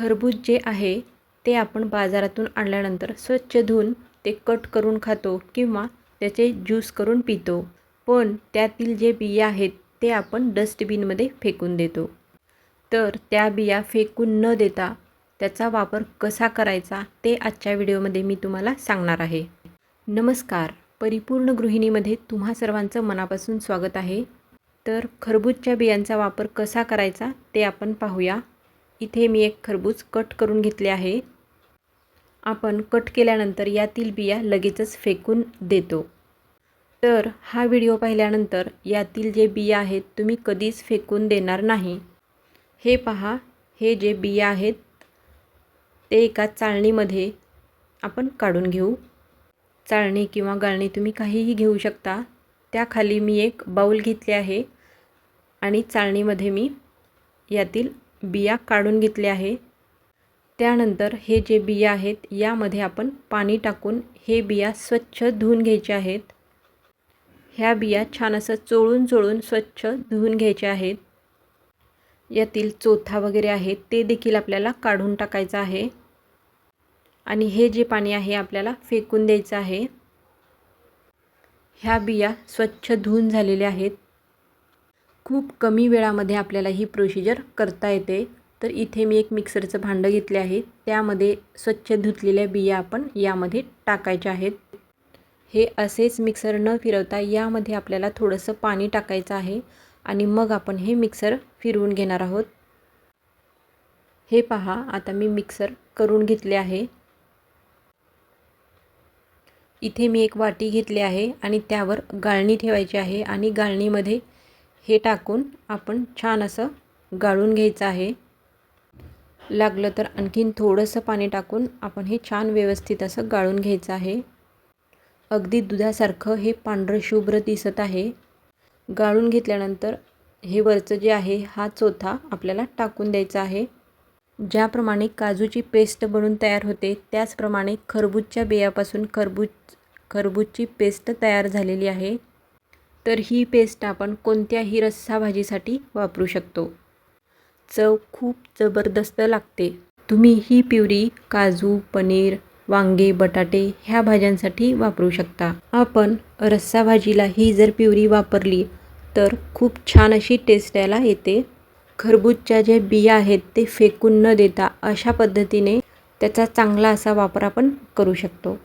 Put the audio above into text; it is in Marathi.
खरबूज जे आहे ते आपण बाजारातून आणल्यानंतर स्वच्छ धुवून ते कट करून खातो किंवा त्याचे ज्यूस करून पितो. पण त्यातील जे बिया आहेत ते आपण डस्टबिनमध्ये फेकून देतो. तर त्या बिया फेकून न देता त्याचा वापर कसा करायचा ते आजच्या व्हिडिओमध्ये मी तुम्हाला सांगणार आहे. नमस्कार. परिपूर्ण गृहिणीमध्ये तुम्हा सर्वांचं मनापासून स्वागत आहे. तर खरबूजच्या बियांचा वापर कसा करायचा ते आपण पाहूया. इथे मी एक खरबूज कट करून घेतले आहे. आपण कट केल्यानंतर यातील बिया लगेचच फेकून देतो. तर हा व्हिडिओ पाहिल्यानंतर यातील जे बिया आहेत तुम्ही कधीच फेकून देणार नाही. हे पहा हे जे बिया आहेत ते एका चाळणीमध्ये आपण काढून घेऊ. चाळणी किंवा गाळणी तुम्ही काहीही घेऊ शकता. त्याखाली मी एक बाऊल घेतले आहे आणि चाळणीमध्ये मी यातील बिया काढून घेतले आहे. त्यानंतर हे जे बिया आहेत यामध्ये आपण पाणी टाकून हे बिया स्वच्छ धुवून घ्यायचे आहेत. ह्या बिया छान असं चोळून चोळून स्वच्छ धुवून घ्यायचे आहेत. यातील चोथा वगैरे आहे ते देखील आपल्याला काढून टाकायचं आहे. आणि हे जे पाणी आहे आपल्याला फेकून द्यायचं आहे. ह्या बिया स्वच्छ धुवून झालेल्या आहेत. खूप कमी वेळामध्ये आपल्याला ही प्रोसिजर करता येते. तर इथे मी एक मिक्सरचं भांडं घेतले आहे. त्यामध्ये स्वच्छ धुतलेल्या बिया आपण यामध्ये टाकायच्या आहेत. हे असेच मिक्सर न फिरवता यामध्ये आपल्याला थोडंसं पाणी टाकायचं आहे आणि मग आपण हे मिक्सर फिरवून घेणार आहोत. हे पहा आता मी मिक्सर करून घेतले आहे. इथे मी एक वाटी घेतली आहे आणि त्यावर गाळणी ठेवायची आहे आणि गाळणीमध्ये हे टाकून आपण छान असं गाळून घ्यायचं आहे. लागलं तर आणखीन थोडंसं पाणी टाकून आपण हे छान व्यवस्थित असं गाळून घ्यायचं आहे. अगदी दुधासारखं हे पांढरं शुभ्र दिसत आहे. गाळून घेतल्यानंतर हे वरचं जे आहे हा चोथा आपल्याला टाकून द्यायचा आहे. ज्याप्रमाणे काजूची पेस्ट बनून तयार होते त्याचप्रमाणे खरबूजच्या बियापासून खरबूज खरबूजची पेस्ट तयार झालेली आहे. तर ही पेस्ट आपण कोणत्याही रस्सा भाजीसाठी वापरू शकतो. चव खूप जबरदस्त लागते. तुम्ही ही प्युरी काजू पनीर वांगे बटाटे ह्या भाज्यांसाठी वापरू शकता. आपण रस्सा भाजीला ही जर प्युरी वापरली तर खूप छान अशी टेस्ट यायला येते. खरबूजच्या ज्या बिया आहेत ते फेकून न देता अशा पद्धतीने त्याचा चांगला असा वापर आपण करू शकतो.